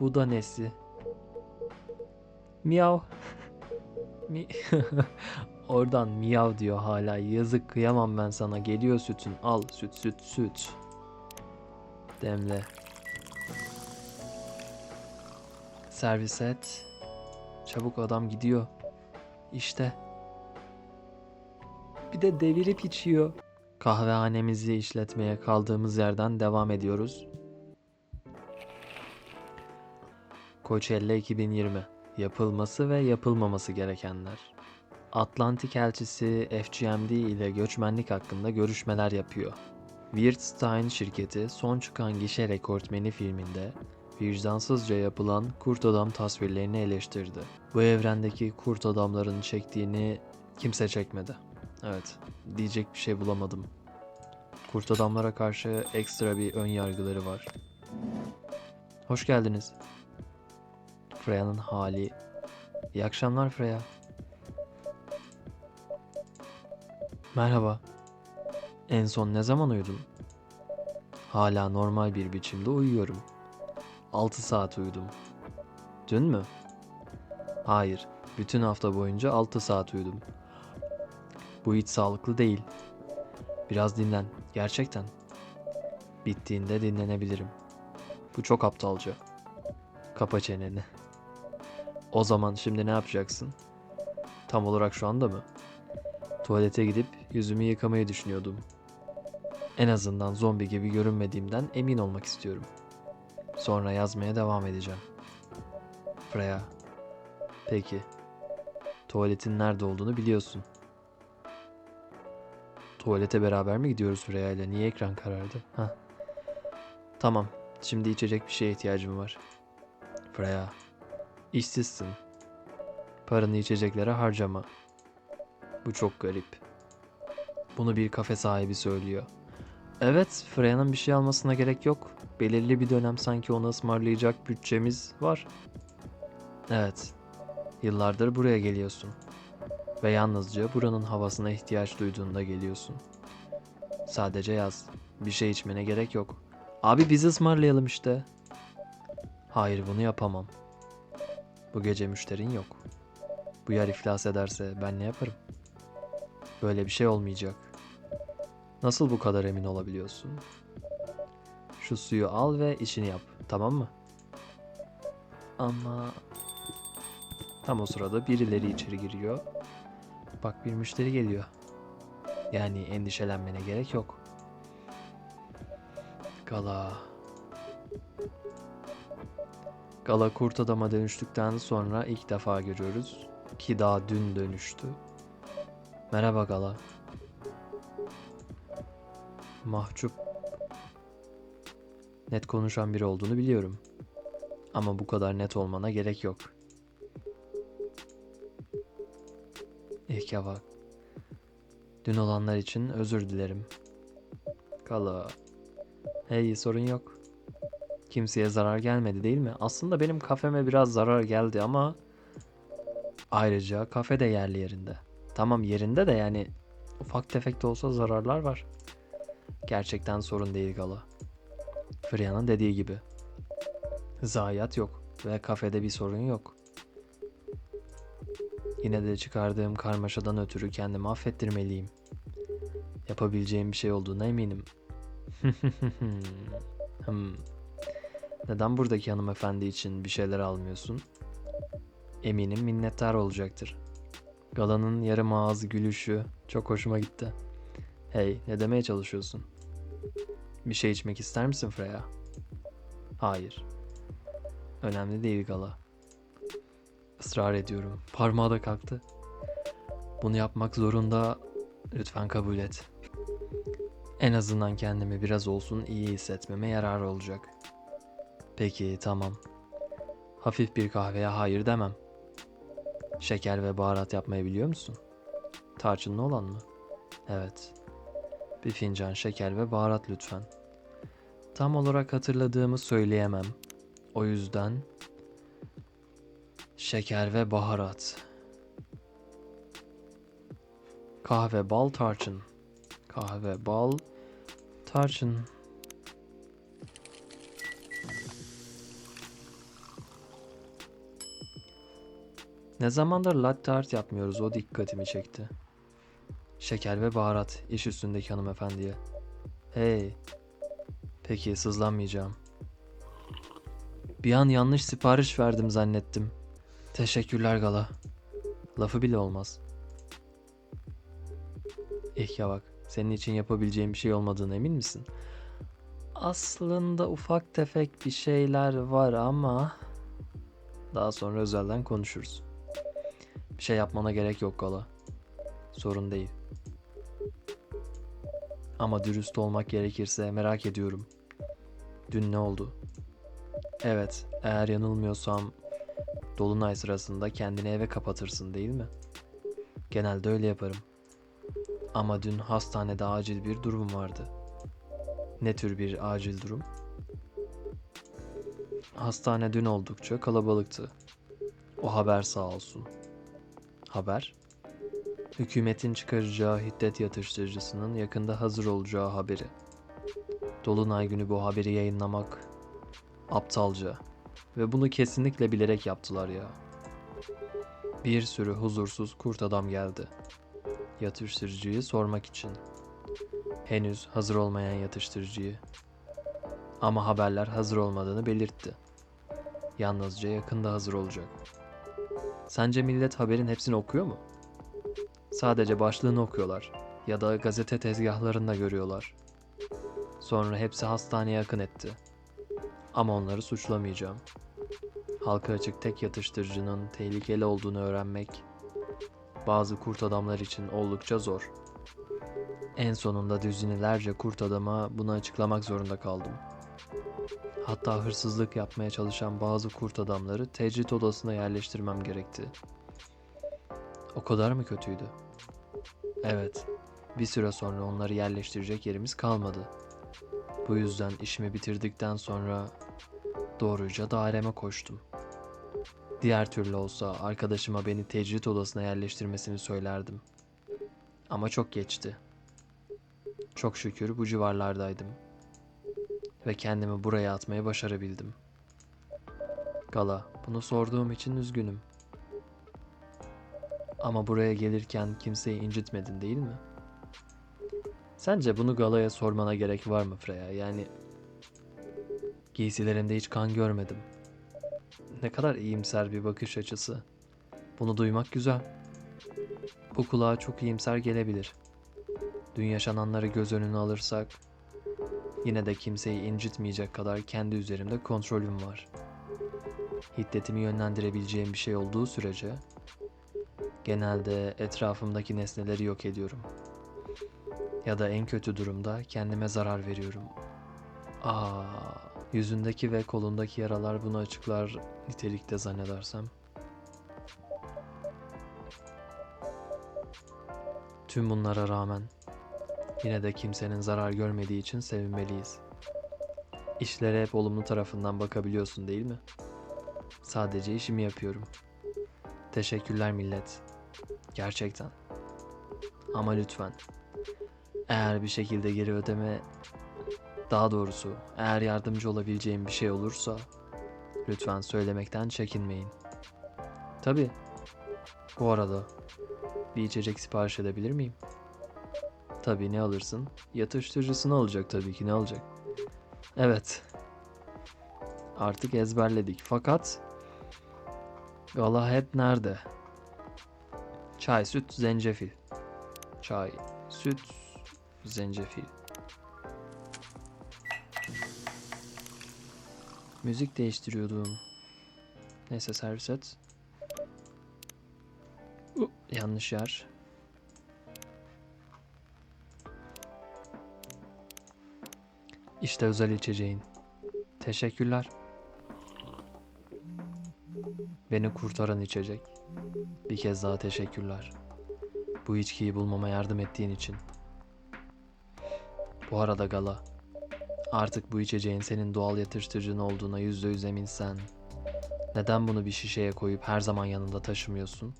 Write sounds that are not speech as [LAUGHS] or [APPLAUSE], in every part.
Bu da nesi? Miyav. Mi [LAUGHS] Oradan miyav diyor hala. Yazık kıyamam ben sana. Geliyor sütün. Al süt süt süt. Demle. Servis et. Çabuk adam gidiyor. İşte. Bir de devirip içiyor. Kahvehanemizi işletmeye kaldığımız yerden devam ediyoruz. Coachella 2020 Yapılması ve yapılmaması gerekenler. Atlantik elçisi FGMD ile göçmenlik hakkında görüşmeler yapıyor. Wirtstein şirketi son çıkan gişe rekortmeni filminde vicdansızca yapılan kurt adam tasvirlerini eleştirdi. Bu evrendeki kurt adamların çektiğini kimse çekmedi. Evet, diyecek bir şey bulamadım. Kurt adamlara karşı ekstra bir ön yargıları var. Hoş geldiniz. Freya'nın hali. İyi akşamlar Freya. Merhaba. En son ne zaman uyudun? Hala normal bir biçimde uyuyorum. 6 saat uyudum. Dün mü? Hayır, bütün hafta boyunca 6 saat uyudum. Bu hiç sağlıklı değil. Biraz dinlen, gerçekten. Bittiğinde dinlenebilirim. Bu çok aptalca. Kapa çeneni. O zaman şimdi ne yapacaksın? Tam olarak şu anda mı? Tuvalete gidip yüzümü yıkamayı düşünüyordum. En azından zombi gibi görünmediğimden emin olmak istiyorum. Sonra yazmaya devam edeceğim. Freya. Peki. Tuvaletin nerede olduğunu biliyorsun. Tuvalete beraber mi gidiyoruz Freya ile? Niye ekran karardı? Ha. Tamam. Şimdi içecek bir şeye ihtiyacım var. Freya. İşsizsin. Paranı içeceklere harcama. Bu çok garip. Bunu bir kafe sahibi söylüyor. Evet, Freya'nın bir şey almasına gerek yok. Belirli bir dönem sanki ona ısmarlayacak bütçemiz var. Evet, yıllardır buraya geliyorsun. Ve yalnızca buranın havasına ihtiyaç duyduğunda geliyorsun. Sadece yaz. Bir şey içmene gerek yok. Abi biz ısmarlayalım işte. Hayır bunu yapamam. Bu gece müşterin yok. Bu yer iflas ederse ben ne yaparım? Böyle bir şey olmayacak. Nasıl bu kadar emin olabiliyorsun? Şu suyu al ve işini yap, tamam mı? Ama tam o sırada birileri içeri giriyor. Bak bir müşteri geliyor. Yani endişelenmene gerek yok. Gala. Gala kurt adama dönüştükten sonra ilk defa görüyoruz. Ki daha dün dönüştü. Merhaba Gala. Mahcup. Net konuşan biri olduğunu biliyorum. Ama bu kadar net olmana gerek yok. İlk bak. Dün olanlar için özür dilerim. Gala. Hey sorun yok. Kimseye zarar gelmedi değil mi? Aslında benim kafeme biraz zarar geldi ama ayrıca kafe de yerli yerinde. Tamam yerinde de yani ufak tefek de olsa zararlar var. Gerçekten sorun değil Gala. Fria'nın dediği gibi. Zayiat yok ve kafede bir sorun yok. Yine de çıkardığım karmaşadan ötürü kendimi affettirmeliyim. Yapabileceğim bir şey olduğuna eminim. [LAUGHS] hmm. Neden buradaki hanımefendi için bir şeyler almıyorsun? Eminim minnettar olacaktır. Galanın yarım ağız gülüşü çok hoşuma gitti. Hey, ne demeye çalışıyorsun? Bir şey içmek ister misin Freya? Hayır. Önemli değil Gala. Israr ediyorum. Parmağı da kalktı. Bunu yapmak zorunda. Lütfen kabul et. En azından kendimi biraz olsun iyi hissetmeme yarar olacak. Peki tamam. Hafif bir kahveye hayır demem. Şeker ve baharat yapmayı biliyor musun? Tarçınlı olan mı? Evet. Bir fincan şeker ve baharat lütfen. Tam olarak hatırladığımı söyleyemem. O yüzden şeker ve baharat. Kahve, bal, tarçın. Kahve, bal, tarçın. Ne zamandır latte art yapmıyoruz o dikkatimi çekti. Şeker ve baharat iş üstündeki hanımefendiye. Hey. Peki sızlanmayacağım. Bir an yanlış sipariş verdim zannettim. Teşekkürler Gala. Lafı bile olmaz. İhya bak, senin için yapabileceğim bir şey olmadığına emin misin? Aslında ufak tefek bir şeyler var ama... Daha sonra özelden konuşuruz. Şey yapmana gerek yok Gala. Sorun değil. Ama dürüst olmak gerekirse merak ediyorum. Dün ne oldu? Evet, eğer yanılmıyorsam Dolunay sırasında kendini eve kapatırsın değil mi? Genelde öyle yaparım. Ama dün hastanede acil bir durum vardı. Ne tür bir acil durum? Hastane dün oldukça kalabalıktı. O haber sağ olsun. Haber? Hükümetin çıkaracağı hiddet yatıştırıcısının yakında hazır olacağı haberi. Dolunay günü bu haberi yayınlamak aptalca ve bunu kesinlikle bilerek yaptılar ya. Bir sürü huzursuz kurt adam geldi. Yatıştırıcıyı sormak için. Henüz hazır olmayan yatıştırıcıyı. Ama haberler hazır olmadığını belirtti. Yalnızca yakında hazır olacak. Sence millet haberin hepsini okuyor mu? Sadece başlığını okuyorlar ya da gazete tezgahlarında görüyorlar. Sonra hepsi hastaneye akın etti. Ama onları suçlamayacağım. Halka açık tek yatıştırıcının tehlikeli olduğunu öğrenmek bazı kurt adamlar için oldukça zor. En sonunda düzinelerce kurt adama bunu açıklamak zorunda kaldım. Hatta hırsızlık yapmaya çalışan bazı kurt adamları tecrit odasına yerleştirmem gerekti. O kadar mı kötüydü? Evet. Bir süre sonra onları yerleştirecek yerimiz kalmadı. Bu yüzden işimi bitirdikten sonra doğruca daireme koştum. Diğer türlü olsa arkadaşıma beni tecrit odasına yerleştirmesini söylerdim. Ama çok geçti. Çok şükür bu civarlardaydım. Ve kendimi buraya atmayı başarabildim. Gala, bunu sorduğum için üzgünüm. Ama buraya gelirken kimseyi incitmedin değil mi? Sence bunu Gala'ya sormana gerek var mı Freya? Yani giysilerimde hiç kan görmedim. Ne kadar iyimser bir bakış açısı. Bunu duymak güzel. Bu kulağa çok iyimser gelebilir. Dün yaşananları göz önüne alırsak yine de kimseyi incitmeyecek kadar kendi üzerimde kontrolüm var. Hiddetimi yönlendirebileceğim bir şey olduğu sürece genelde etrafımdaki nesneleri yok ediyorum. Ya da en kötü durumda kendime zarar veriyorum. Aa, yüzündeki ve kolundaki yaralar bunu açıklar nitelikte zannedersem. Tüm bunlara rağmen yine de kimsenin zarar görmediği için sevinmeliyiz. İşlere hep olumlu tarafından bakabiliyorsun değil mi? Sadece işimi yapıyorum. Teşekkürler millet. Gerçekten. Ama lütfen. Eğer bir şekilde geri ödeme daha doğrusu eğer yardımcı olabileceğim bir şey olursa lütfen söylemekten çekinmeyin. Tabii. Bu arada bir içecek sipariş edebilir miyim? Tabii ne alırsın? Yatıştırıcısını alacak tabii ki ne alacak? Evet. Artık ezberledik fakat Galahad nerede? Çay, süt, zencefil. Çay, süt, zencefil. Müzik değiştiriyordum. Neyse servis et. Uh, yanlış yer. İşte özel içeceğin. Teşekkürler. Beni kurtaran içecek. Bir kez daha teşekkürler. Bu içkiyi bulmama yardım ettiğin için. Bu arada Gala, artık bu içeceğin senin doğal yatıştırıcın olduğuna yüzde yüz eminsen, neden bunu bir şişeye koyup her zaman yanında taşımıyorsun?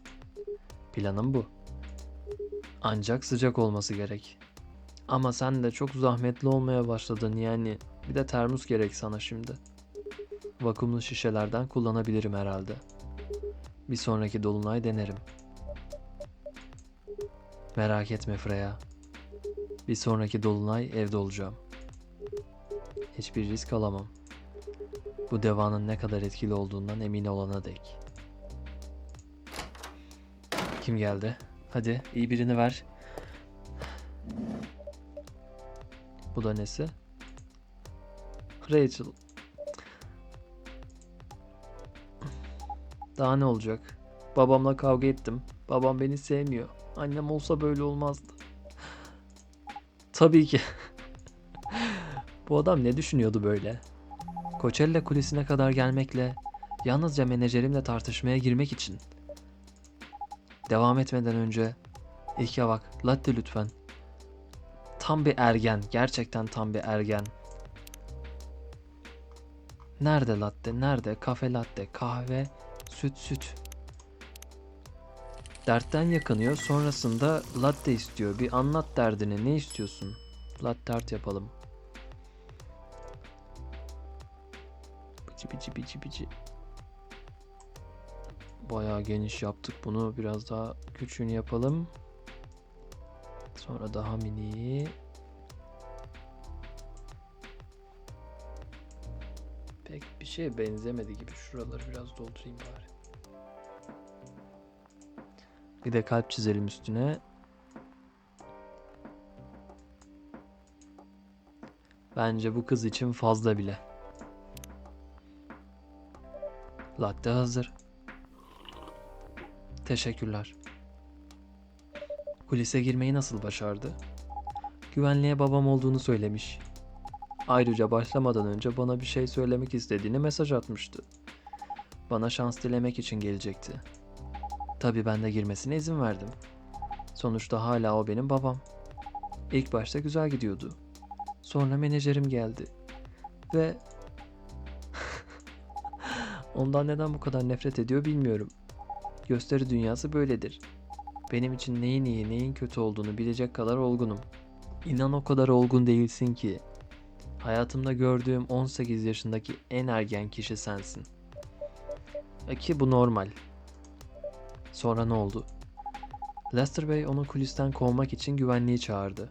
Planım bu. Ancak sıcak olması gerek. Ama sen de çok zahmetli olmaya başladın yani. Bir de termos gerek sana şimdi. Vakumlu şişelerden kullanabilirim herhalde. Bir sonraki dolunay denerim. Merak etme Freya. Bir sonraki dolunay evde olacağım. Hiçbir risk alamam. Bu devanın ne kadar etkili olduğundan emin olana dek. Kim geldi? Hadi iyi birini ver. Bu da? Rachel. Daha ne olacak? Babamla kavga ettim. Babam beni sevmiyor. Annem olsa böyle olmazdı. Tabii ki. [LAUGHS] Bu adam ne düşünüyordu böyle? Coachella kulesine kadar gelmekle, yalnızca menajerimle tartışmaya girmek için. Devam etmeden önce, İlke bak, latte lütfen. Tam bir ergen, gerçekten tam bir ergen. Nerede latte, nerede? Kafe latte, kahve, süt süt. Dertten yakınıyor, sonrasında latte istiyor. Bir anlat derdini, ne istiyorsun? Latte art yapalım. Bici bici bici bici. Bayağı geniş yaptık bunu. Biraz daha küçüğünü yapalım. Sonra daha mini. Pek bir şeye benzemedi gibi. Şuraları biraz doldurayım bari. Bir de kalp çizelim üstüne. Bence bu kız için fazla bile. Latte hazır. Teşekkürler. Kulise girmeyi nasıl başardı? Güvenliğe babam olduğunu söylemiş. Ayrıca başlamadan önce bana bir şey söylemek istediğini mesaj atmıştı. Bana şans dilemek için gelecekti. Tabii ben de girmesine izin verdim. Sonuçta hala o benim babam. İlk başta güzel gidiyordu. Sonra menajerim geldi. Ve [LAUGHS] ondan neden bu kadar nefret ediyor bilmiyorum. Gösteri dünyası böyledir. Benim için neyin iyi neyin kötü olduğunu bilecek kadar olgunum. İnan o kadar olgun değilsin ki. Hayatımda gördüğüm 18 yaşındaki en ergen kişi sensin. E Ki bu normal. Sonra ne oldu? Lester Bey onu kulisten kovmak için güvenliği çağırdı.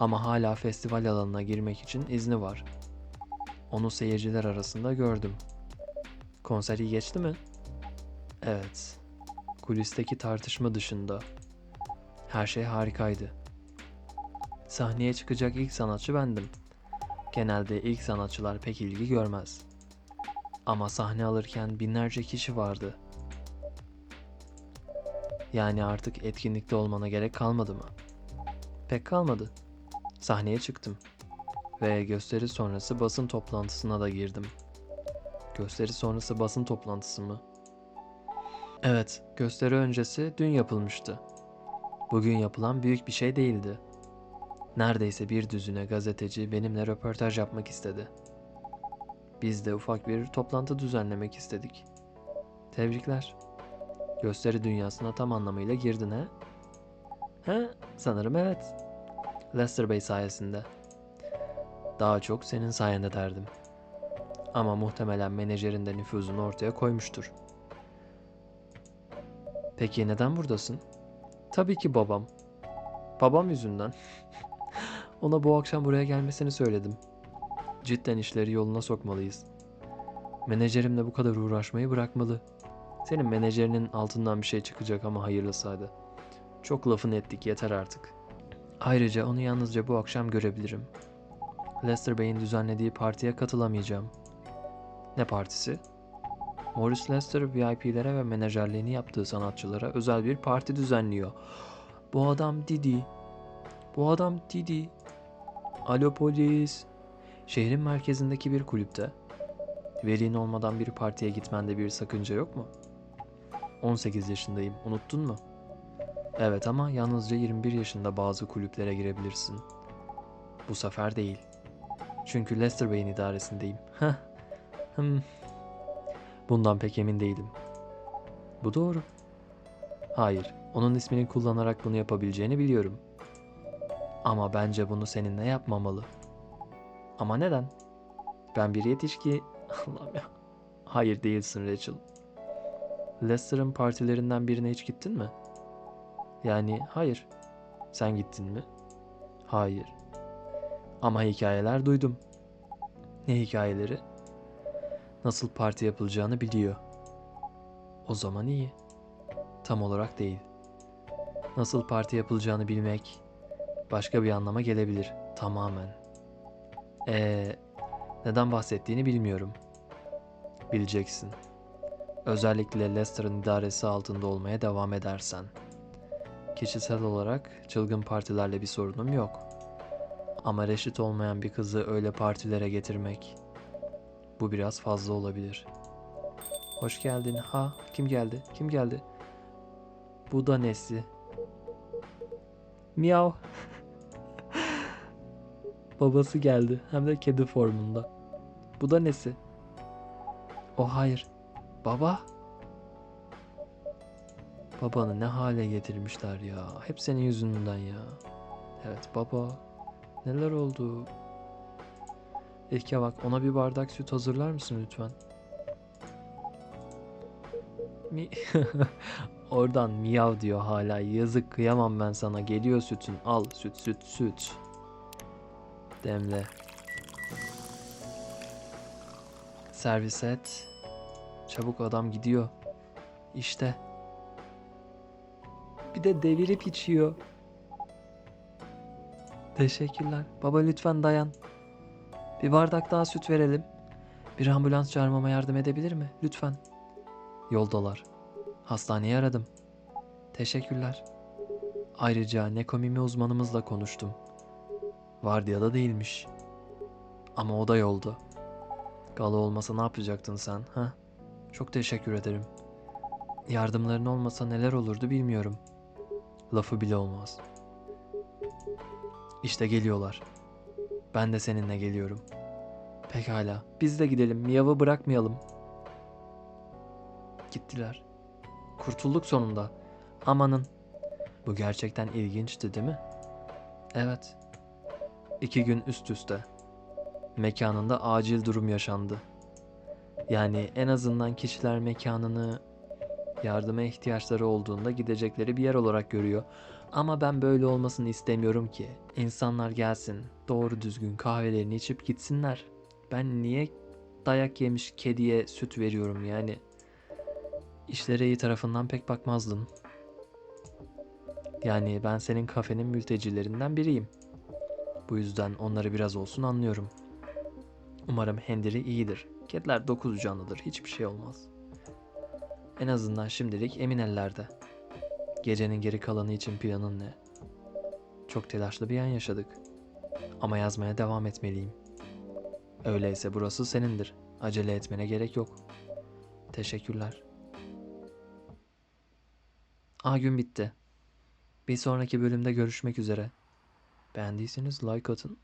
Ama hala festival alanına girmek için izni var. Onu seyirciler arasında gördüm. Konser iyi geçti mi? Evet. Kulisteki tartışma dışında. Her şey harikaydı. Sahneye çıkacak ilk sanatçı bendim. Genelde ilk sanatçılar pek ilgi görmez. Ama sahne alırken binlerce kişi vardı. Yani artık etkinlikte olmana gerek kalmadı mı? Pek kalmadı. Sahneye çıktım. Ve gösteri sonrası basın toplantısına da girdim. Gösteri sonrası basın toplantısı mı? Evet, gösteri öncesi dün yapılmıştı. Bugün yapılan büyük bir şey değildi. Neredeyse bir düzüne gazeteci benimle röportaj yapmak istedi. Biz de ufak bir toplantı düzenlemek istedik. Tebrikler. Gösteri dünyasına tam anlamıyla girdin he? He, sanırım evet. Lester Bey sayesinde. Daha çok senin sayende derdim. Ama muhtemelen menajerin de nüfuzunu ortaya koymuştur. Peki neden buradasın? Tabii ki babam. Babam yüzünden. [LAUGHS] Ona bu akşam buraya gelmesini söyledim. Cidden işleri yoluna sokmalıyız. Menajerimle bu kadar uğraşmayı bırakmalı. Senin menajerinin altından bir şey çıkacak ama hayırlısı hadi. Çok lafını ettik yeter artık. Ayrıca onu yalnızca bu akşam görebilirim. Lester Bey'in düzenlediği partiye katılamayacağım. Ne partisi? Morris Lester VIP'lere ve menajerliğini yaptığı sanatçılara özel bir parti düzenliyor. Bu adam Didi. Bu adam Didi. Alo polis. Şehrin merkezindeki bir kulüpte. Velin olmadan bir partiye gitmende bir sakınca yok mu? 18 yaşındayım. Unuttun mu? Evet ama yalnızca 21 yaşında bazı kulüplere girebilirsin. Bu sefer değil. Çünkü Lester Bey'in idaresindeyim. [LAUGHS] Heh. Bundan pek emin değilim. Bu doğru. Hayır, onun ismini kullanarak bunu yapabileceğini biliyorum. Ama bence bunu seninle yapmamalı. Ama neden? Ben bir yetişki... [LAUGHS] Allah'ım ya. Hayır değilsin Rachel. Lester'ın partilerinden birine hiç gittin mi? Yani hayır. Sen gittin mi? Hayır. Ama hikayeler duydum. Ne hikayeleri? Nasıl parti yapılacağını biliyor. O zaman iyi. Tam olarak değil. Nasıl parti yapılacağını bilmek başka bir anlama gelebilir tamamen. Ee, neden bahsettiğini bilmiyorum. Bileceksin. Özellikle Lester'ın idaresi altında olmaya devam edersen. Kişisel olarak çılgın partilerle bir sorunum yok. Ama reşit olmayan bir kızı öyle partilere getirmek bu biraz fazla olabilir. Hoş geldin. Ha, kim geldi? Kim geldi? Bu da nesi? Miyav. [LAUGHS] Babası geldi. Hem de kedi formunda. Bu da nesi? O hayır. Baba. Babanı ne hale getirmişler ya. Hep senin yüzünden ya. Evet baba. Neler oldu? İlke bak ona bir bardak süt hazırlar mısın lütfen? Mi [LAUGHS] Oradan miyav diyor hala. Yazık kıyamam ben sana. Geliyor sütün. Al süt süt süt. Demle. Servis et. Çabuk adam gidiyor. İşte. Bir de devirip içiyor. Teşekkürler. Baba lütfen dayan. Bir bardak daha süt verelim. Bir ambulans çağırmama yardım edebilir mi? Lütfen. Yoldalar. Hastaneyi aradım. Teşekkürler. Ayrıca nekomimi uzmanımızla konuştum. Vardiyada değilmiş. Ama o da yolda. Gala olmasa ne yapacaktın sen, ha? Çok teşekkür ederim. Yardımların olmasa neler olurdu bilmiyorum. Lafı bile olmaz. İşte geliyorlar. Ben de seninle geliyorum. Pekala. Biz de gidelim. Miyav'ı bırakmayalım. Gittiler. Kurtulduk sonunda. Amanın. Bu gerçekten ilginçti değil mi? Evet. İki gün üst üste. Mekanında acil durum yaşandı. Yani en azından kişiler mekanını yardıma ihtiyaçları olduğunda gidecekleri bir yer olarak görüyor. Ama ben böyle olmasını istemiyorum ki. İnsanlar gelsin, doğru düzgün kahvelerini içip gitsinler. Ben niye dayak yemiş kediye süt veriyorum yani? İşlere iyi tarafından pek bakmazdın. Yani ben senin kafenin mültecilerinden biriyim. Bu yüzden onları biraz olsun anlıyorum. Umarım Henry iyidir. Kediler dokuz canlıdır, hiçbir şey olmaz. En azından şimdilik emin ellerde. Gecenin geri kalanı için planın ne? Çok telaşlı bir an yaşadık. Ama yazmaya devam etmeliyim. Öyleyse burası senindir. Acele etmene gerek yok. Teşekkürler. Aa gün bitti. Bir sonraki bölümde görüşmek üzere. Beğendiyseniz like atın.